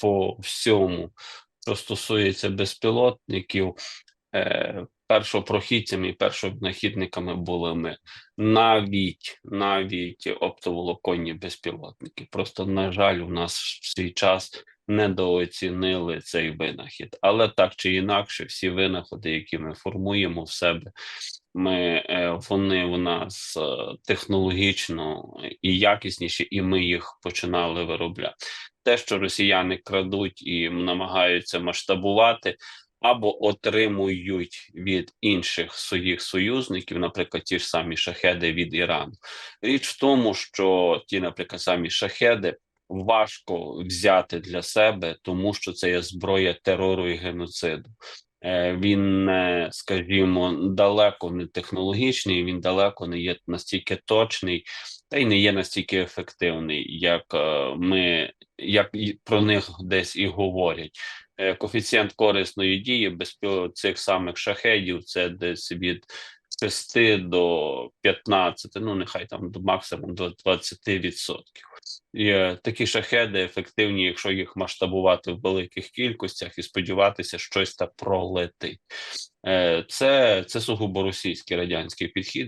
по всьому, що стосується безпілотників, е, першопрохідцями і першонахідниками були ми. Навіть навіть оптоволоконні безпілотники. Просто, на жаль, у нас в свій час недооцінили цей винахід. Але так чи інакше, всі винаходи, які ми формуємо в себе, ми, е, вони у нас е, технологічно і якісніші, і ми їх починали виробляти. Те, що росіяни крадуть і намагаються масштабувати, або отримують від інших своїх союзників, наприклад, ті ж самі шахеди від Ірану. Річ в тому, що ті, наприклад, самі шахеди важко взяти для себе, тому що це є зброя терору і геноциду. Е, Він, скажімо, далеко не технологічний, він далеко не є настільки точний, та й не є настільки ефективний, як е, ми як про них десь і говорять. Е, Коефіцієнт корисної дії безпіл цих самих шахедів це десь від 6 до 15, ну нехай там до максимум до 20%. І, е, такі шахеди ефективні, якщо їх масштабувати в великих кількостях і сподіватися, щось та пролетить. Е, Це, це сугубо російський радянський підхід.